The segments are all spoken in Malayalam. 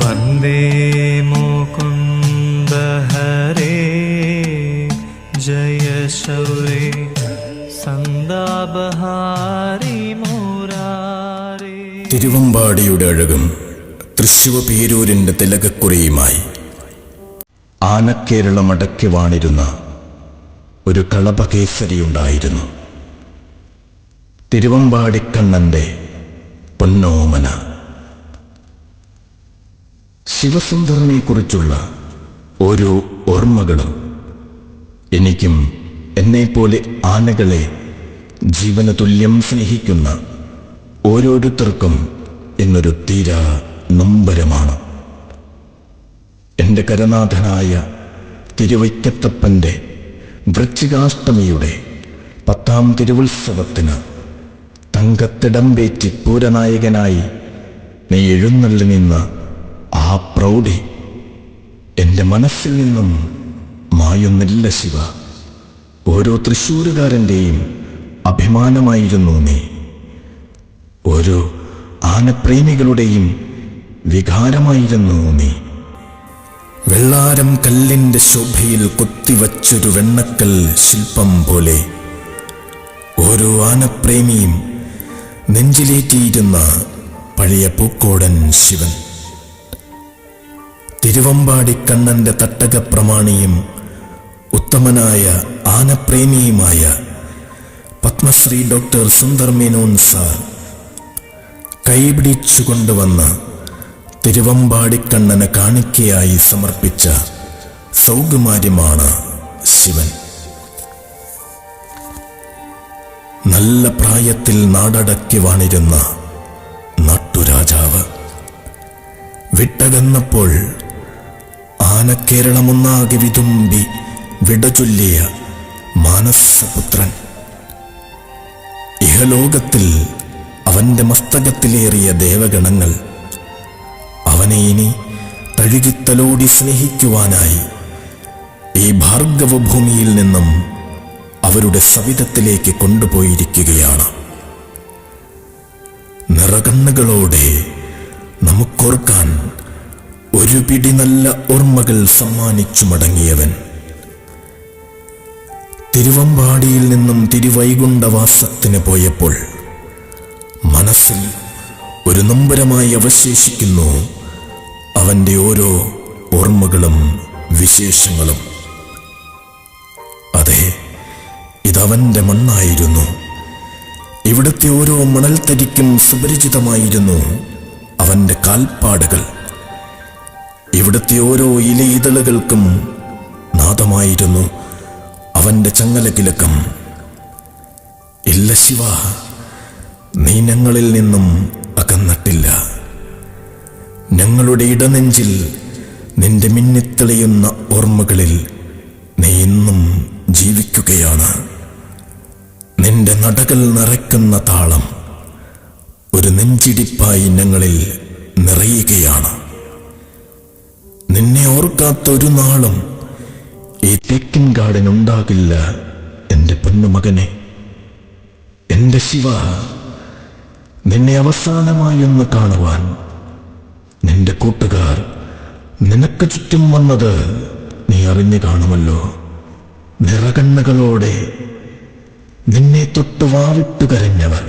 വന്ദേ തിരുവമ്പാടിയുടെ അഴകും തൃശിവ പേരൂരിന്റെ തിലകക്കുറിയുമായി ആനക്കേരളം അടക്കി വാണിരുന്ന ഒരു കളപകേസരിയുണ്ടായിരുന്നു തിരുവമ്പാടിക്കണ്ണന്റെ പൊന്നോമന. ശിവസുന്ദരനെക്കുറിച്ചുള്ള ഓരോ ഓർമ്മകളും എനിക്കും എന്നെപ്പോലെ ആനകളെ ജീവന തുല്യം സ്നേഹിക്കുന്ന ഓരോരുത്തർക്കും എന്നൊരു തീരാ നൊമ്പരമാണ്. എന്റെ കരനാഥനായ തിരുവൈക്കത്തപ്പന്റെ വൃശ്ചികാഷ്ടമിയുടെ പത്താം തിരുവുത്സവത്തിന് തങ്കത്തിടമ്പേറ്റി പൂരനായകനായി നീ എഴുന്നള്ളി നിന്ന് ആ പ്രൗഢി എന്റെ മനസ്സിൽ നിന്നും മായുന്നില്ല ശിവ. ഓരോ തൃശ്ശൂരുകാരന്റെയും അഭിമാനമായിരുന്നു നീ. ഓരോ ആനപ്രേമികളുടെയും വികാരമായിരുന്നു നീ. വെള്ളാരം കല്ലിന്റെ ശോഭയിൽ കൊത്തിവച്ചൊരു വെണ്ണക്കൽ ശില്പം പോലെ ഓരോ ആനപ്രേമിയും നെഞ്ചിലേറ്റിയിരുന്ന പഴയ പൂക്കോടൻ ശിവൻ. തിരുവമ്പാടി കണ്ണന്റെ തട്ടക പ്രമാണിയും ഉത്തമനായ ആനപ്രേമിയുമായ പത്മശ്രീ ഡോക്ടർ സുന്ദർ മേനോൻ സാർ കൈപിടിച്ചു കൊണ്ടുവന്ന തിരുവമ്പാടിക്കണ്ണന് കാണിക്കയായി സമർപ്പിച്ച സൗകുമാര്യമാണ് ശിവൻ. നല്ല പ്രായത്തിൽ നാടടക്കി വാണിരുന്ന നാട്ടുരാജാവ്. വിട്ടകന്നപ്പോൾ ആനക്കേരളമൊന്നാകെ വിതുമ്പി വിടചൊല്ലിയ മാനസപുത്രൻ. ഇഹലോകത്തിൽ അവന്റെ മസ്തകത്തിലേറിയ ദേവഗണങ്ങൾ അവനെ ഇനി തഴുകിത്തലോടി സ്നേഹിക്കുവാനായി ഈ ഭാർഗവഭൂമിയിൽ നിന്നും അവരുടെ സവിധത്തിലേക്ക് കൊണ്ടുപോയിരിക്കുകയാണ്. നിറകണ്ണുകളോടെ നമുക്കോർക്കാൻ ഒരു പിടി നല്ല ഓർമ്മകൾ സമ്മാനിച്ചു മടങ്ങിയവൻ. തിരുവമ്പാടിയിൽ നിന്നും തിരുവൈകുണ്ഠവാസത്തിന് പോയപ്പോൾ മനസ്സിൽ ഒരു നൊമ്പരമായി അവശേഷിക്കുന്നു അവന്റെ ഓരോ ഓർമ്മകളും വിശേഷങ്ങളും. അതെ ഇതവന്റെ മണ്ണായിരുന്നു. ഇവിടുത്തെ ഓരോ മണൽത്തരിക്കും സുപരിചിതമായിരുന്നു അവന്റെ കാൽപ്പാടുകൾ. ഇവിടുത്തെ ഓരോ ഇലയിതളുകൾക്കും നാദമായിരുന്നു അവന്റെ ചങ്ങലകിലക്കം ഇല്ല ശിവ നീ ഞങ്ങളിൽ നിന്നും അകന്നിട്ടില്ല. ഞങ്ങളുടെ ഇടനെഞ്ചിൽ നിന്റെ മിന്നിത്തെളിയുന്ന ഓർമ്മകളിൽ നീ ഇന്നും ജീവിക്കുകയാണ്. നിന്റെ നടകൾ നിറയ്ക്കുന്ന താളം ഒരു നെഞ്ചിടിപ്പായി ഞങ്ങളിൽ നിറയുകയാണ്. നിന്നെ ഓർക്കാത്തൊരു നാളും ഈ തെക്കിൻ ഗാർഡൻ ഉണ്ടാകില്ല എന്റെ പൊന്നുമകനെ. എന്റെ ശിവ നിന്നെ അവസാനമായി ഒന്ന് കാണുവാൻ നിന്റെ കൂട്ടുകാർ നിനക്ക് ചുറ്റും വന്നത് നീ അറിഞ്ഞു കാണുമല്ലോ. നിറകണ്ണുകളോടെ നിന്നെ തൊട്ട് വാവിട്ട് കരഞ്ഞവർ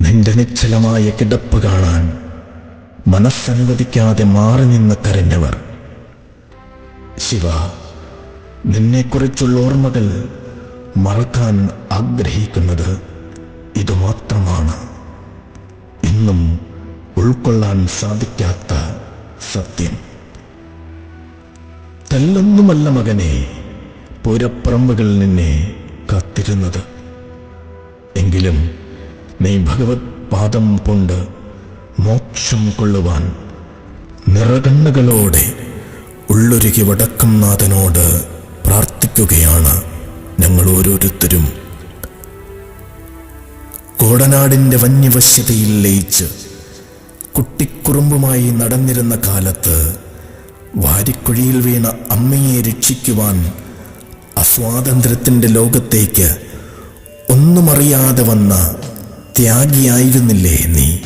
നിന്റെ നിശ്ചലമായ കിടപ്പ് കാണാൻ മനസ്സനുവദിക്കാതെ മാറി നിന്ന് കരഞ്ഞവർ. ശിവ നിന്നെക്കുറിച്ചുള്ള ഓർമ്മകൾ മറക്കാൻ ആഗ്രഹിക്കുന്നത് ഇതുമാത്രമാണ്. ഇന്നും ഉൾക്കൊള്ളാൻ സാധിക്കാത്ത സത്യം. തെല്ലൊന്നുമല്ല മകനെ പുരപ്പറമ്പുകൾ നിന്നെ കാത്തിരുന്നത്. എങ്കിലും നീ ഭഗവത് പാദം കൊണ്ട് മോക്ഷം കൊള്ളുവാൻ നിറകണ്ണുകളോടെ ഉള്ളൊരുകി വടക്കം നാഥനോട് പ്രാർത്ഥിക്കുകയാണ് ഞങ്ങൾ ഓരോരുത്തരും. കോടനാടിന്റെ വന്യവശ്യതയിൽ ലയിച്ച് കുട്ടിക്കുറുമ്പുമായി നടന്നിരുന്ന കാലത്ത് വാരിക്കുഴിയിൽ വീണ അമ്മയെ രക്ഷിക്കുവാൻ അസ്വാതന്ത്ര്യത്തിന്റെ ലോകത്തേക്ക് ഒന്നുമറിയാതെ വന്ന ത്യാഗിയായിരുന്നില്ലേ നീ?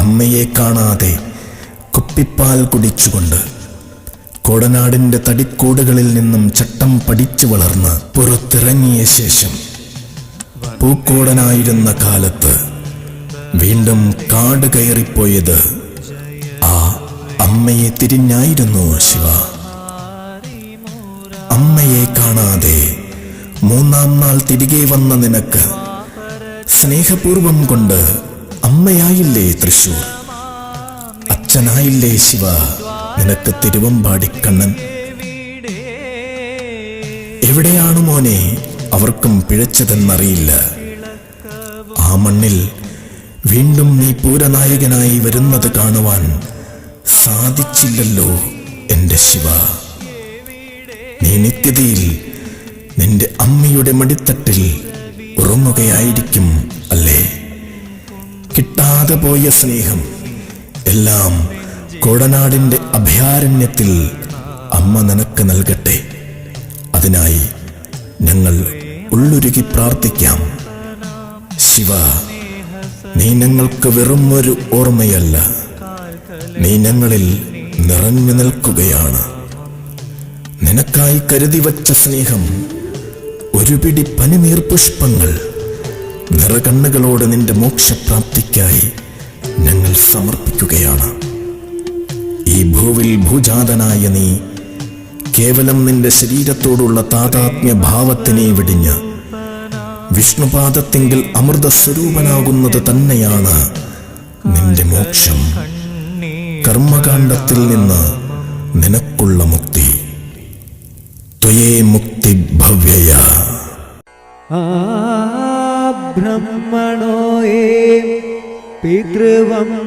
അമ്മയെ കാണാതെ കുപ്പിപ്പാൽ കുടിച്ചുകൊണ്ട് കോടനാടിന്റെ തടിക്കൂടുകളിൽ നിന്നും ചട്ടം പഠിച്ചു വളർന്ന് പുറത്തിറങ്ങിയ ശേഷം പൂക്കോടനായിരുന്ന കാലത്ത് വീണ്ടും കാട് കയറിപ്പോയത് ആ അമ്മയെ തിരിഞ്ഞായിരുന്നു ശിവ. അമ്മയെ കാണാതെ മൂന്നാം നാൾ തിരികെ വന്ന നിനക്ക് സ്നേഹപൂർവം കൊണ്ട് അമ്മയായില്ലേ തൃശൂർ? അച്ഛനായില്ലേ ശിവ? നിനക്ക് തിരുവമ്പാടിക്കണ്ണൻ എവിടെയാണ് മോനെ? അവർക്കും പിഴച്ചതെന്നറിയില്ല. ആ മണ്ണിൽ വീണ്ടും നീ പൂരനായകനായി വരുന്നത് കാണുവാൻ സാധിച്ചില്ലല്ലോ എന്റെ ശിവ. നീ നിത്യതയിൽ നിന്റെ അമ്മയുടെ മടിത്തട്ടിൽ ഉറങ്ങുകയായിരിക്കും അല്ലേ? കിട്ടാതെ പോയ സ്നേഹം. എല്ലാം കോടനാടിന്റെ അഭയാരണ്യത്തിൽ അമ്മ നിനക്ക് നൽകട്ടെ. അതിനായി ഞങ്ങൾ ഉള്ളുരുകി പ്രാർത്ഥിക്കാം. ശിവ നീ ഞങ്ങൾക്ക് വെറും ഒരു ഓർമ്മയല്ല. നീ ഞങ്ങളിൽ നിറഞ്ഞു നിൽക്കുകയാണ്. നിനക്കായി കരുതി വച്ച സ്നേഹം ഒരു പിടി പനിനീർ പുഷ്പങ്ങൾ നിറകണ്ണുകളോട് നിന്റെ മോക്ഷപ്രാപ്തിക്കായി ഞങ്ങൾ സമർപ്പിക്കുകയാണ്. ഈ ഭൂവിൽ ഭൂജാതനായ നീ കേവലം നിന്റെ ശരീരത്തോടുള്ള താതാത്മ്യ ഭാവത്തിനെ വിടിഞ്ഞ് വിഷ്ണുപാദത്തെങ്കിൽ അമൃത സ്വരൂപനാകുന്നത് തന്നെയാണ് നിന്റെ മോക്ഷം. കർമ്മകാണ്ഡത്തിൽ നിന്ന് നിനക്കുള്ള മുക്തി. ത്വയേ മുക്തി ഭവ്യയ. ആ ബ്രഹ്മണോ യേ പിതൃവംശജാത